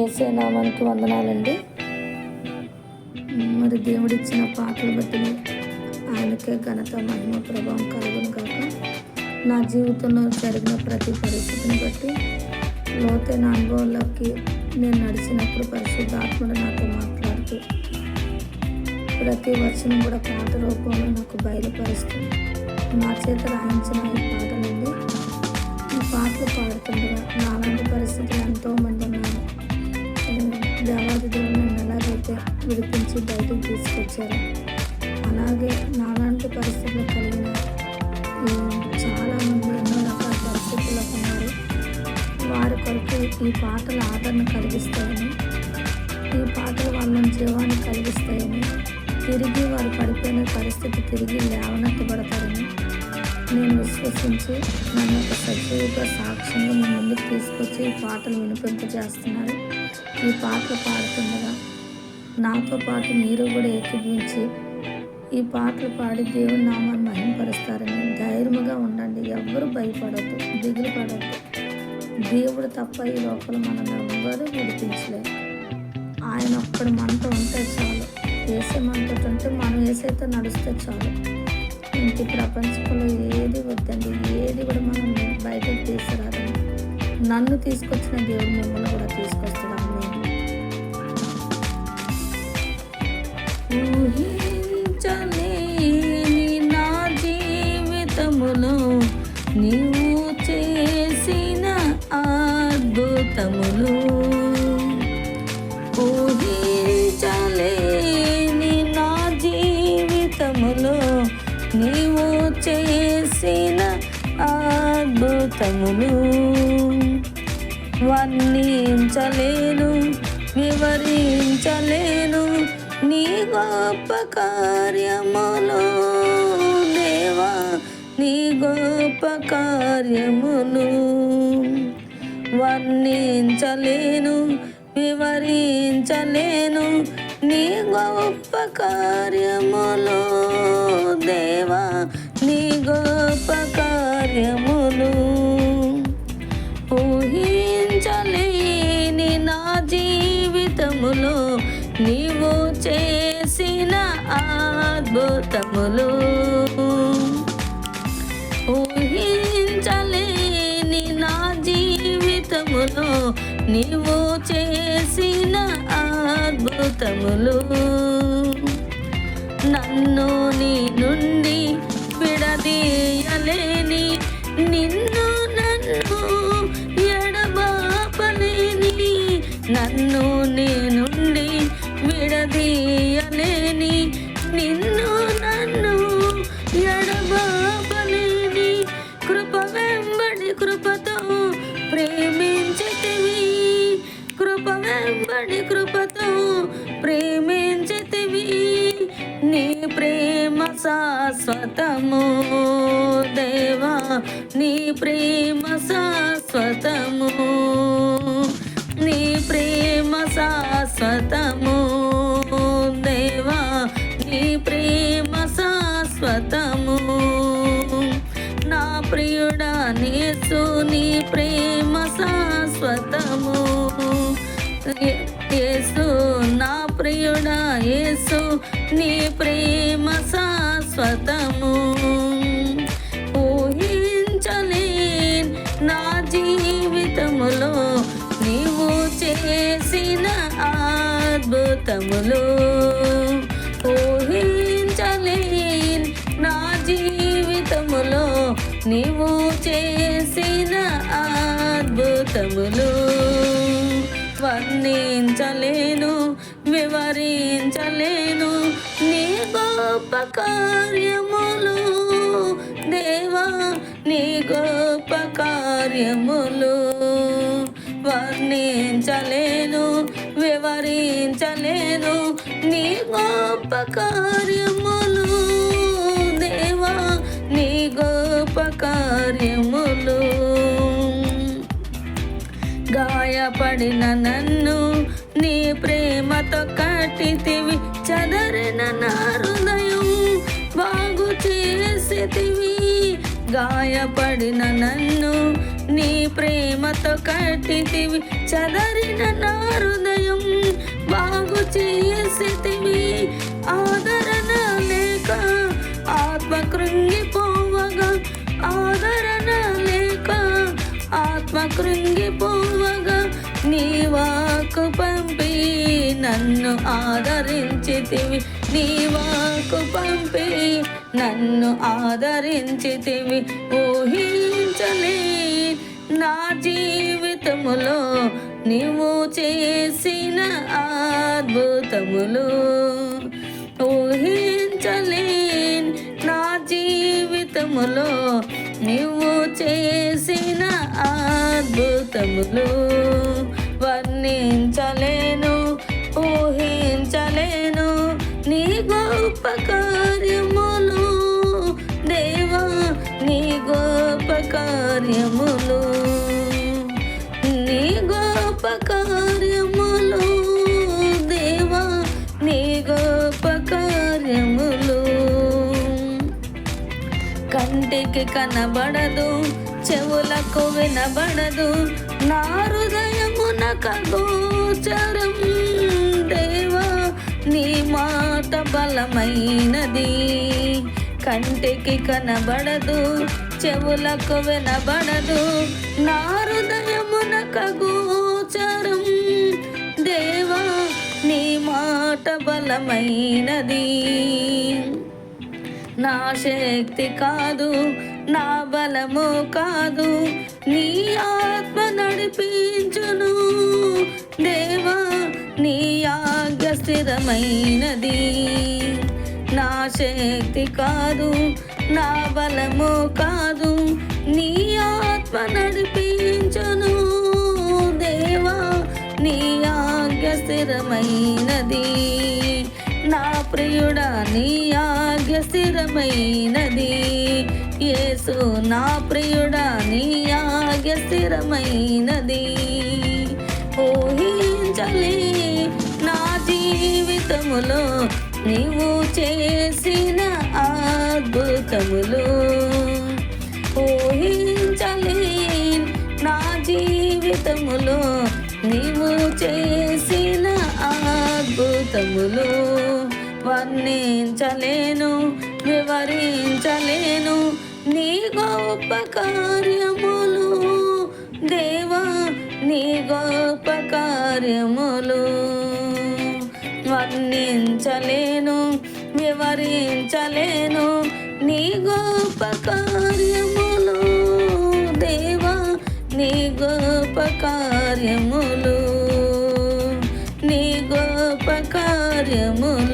ఏసే నామానికి వందనాలండి. మరి దేవుడిచ్చిన పాటలు బట్టి ఆయనకే ఘనత మహిమ ప్రభావం కలుగును కాక నా జీవితంలో జరిగిన ప్రతి పరిస్థితిని బట్టి లోతైన అనుభవాల్లోకి నేను నడిచినప్పుడు పరిశుద్ధాత్ముడు నాతో మాట్లాడుతూ ప్రతి వచనం కూడా పాట రూపంలో నాకు బయలుపరుస్తుంది నా చేత రాయించిన ఈ పాటలండి. ఈ పాటలు పాడుతుండగా తీసుకొచ్చారు అలాగే నాలాంటి పరిస్థితులు కలిగిన చాలామంది ఎన్నో రకాల పరిస్థితుల్లో ఉన్నారు. వారి కొరకు ఈ పాటలు ఆదరణ కలిగిస్తాయని ఈ పాటలు వాళ్ళని జీవాన్ని కలిగిస్తాయని తిరిగి వారు పడిపోయిన పరిస్థితి తిరిగి లేవనెత్తబడతారని నేను విశ్వసించి నన్ను ఒక సజీవుగా సాక్ష్యంగా మీ ముందుకు తీసుకొచ్చి ఈ పాటలు వినిపింపజేస్తున్నారు. ఈ పాటలు పాడుతుండగా నాతో పాటు మీరు కూడా ఏకీభవించి ఈ పాటలు పాడి దేవుని నామాన్ని మహింపరుస్తారని ధైర్యంగా ఉండండి. ఎవ్వరు భయపడద్దు దిగులు పడద్దు. దేవుడు తప్ప ఈ లోపల మనల్ని ఎవ్వరూ విడిపించలేరు ఆయన ఒక్కడు మనతో ఉంటే చాలు. వేసే మనతో ఉంటే మనం వేసైతే నడిస్తే చాలు. ఇంక ప్రపంచంలో ఏది వద్దండి ఏది కూడా మనం బయటకు తీసుకురాదండి నన్ను తీసుకొచ్చిన దేవుడు మిమ్మల్ని కూడా తీసుకొస్తాడు. అద్భుతములు వర్ణించలేను వివరించలేను నీ గొప్ప కార్యములు. దేవా నీ గొప్ప కార్యములు వర్ణించలేను వివరించలేను నీ గొప్ప కార్యములు. దేవా నీ గొప్ప కార్యము నీవు చేసిన అద్భుతములు ఊహించలేని నా జీవితములో నీవు చేసిన అద్భుతములు నన్ను నేను తీయలేని నిన్ను నన్ను ఎడబాపలేని కృప వెంబడి కృపతో ప్రేమించితివి. కృప వెంబడి కృపతో ప్రేమించితివి. నీ ప్రేమ శాశ్వతము దేవా నీ ప్రేమ శాశ్వతము నీ ప్రేమ శాశ్వతము. నా ప్రియుడా నేసు నీ ప్రేమ శాశ్వతము. యేసు నా ప్రియుడా యేసు నీ ప్రేమ శాశ్వతము. ఊహించలేన్ నా జీవితములో నీవు చేసిన అద్భుతములు. నీవు చేసిన అద్భుతములు వర్ణించలేను వివరించలేను. నీ గొప్ప కార్యములు దేవా నీ గొప్ప కార్యములు వర్ణించలేను వివరించలేను. నీ గొప్ప కార్యము గాయపడిన నన్ను నీ ప్రేమతో కట్టితివి చదరిన నా హృదయం బాగు చేసితివి. గాయపడిన నన్ను నీ ప్రేమతో కట్టితివి చదరిన నా హృదయం బాగు చేసితివి. ఆదరణ లేక ఆత్మ కృంగిపోవగా ఆదరణ లేక ఆత్మ కృంగిపోవగా నీ వాకు పంపి నన్ను ఆదరించితివి. నీ వాకు పంపి నన్ను ఆదరించితివి. ఊహించలే నా జీవితములో నీవు చేసిన అద్భుతములు. ఊహించలేన్ నా జీవితములో నీవు చేసిన ఆ అద్భుతములు వర్ణించలేను ఊహించలేను. నీ గొప్ప కార్యములు దేవా నీ గొప్ప కార్యములు. నీ గొప్ప కంటికి కనబడదు చెవులకు వినబడదు నా హృదయమున కగోచరం దేవా నీ మాట బలమైనది. కంటికి కనబడదు చెవులకు వినబడదు నా హృదయమున కగోచరం దేవా నీ మాట బలమైనది. నా శక్తి కాదు నా బలము కాదు నీ ఆత్మ నడిపించును. దేవా నీ ఆజ్ఞ స్థిరమైనది. నా శక్తి కాదు నా బలము కాదు నీ ఆత్మ నడిపించును. దేవా నీ ఆజ్ఞ స్థిరమైనది. నా ప్రియుడా నీ ఆ స్థిరమైనది యేసు నా ప్రియుడా నీ ఆజ్ఞ స్థిరమైనది ఊహించలే నా జీవితములో నీవు చేసిన అద్భుతములు. ఊహించలే నా జీవితములో నీవు చేసిన అద్భుతములు. వర్ణించలేను వివరించలేను. నీ గొప్ప కార్యములు దేవా నీ గొప్ప కార్యములు. వర్ణించలేను వివరించలేను. నీ గొప్ప కార్యములు దేవా నీ గొప్ప కార్యములు. నీ గొప్ప కార్యములు.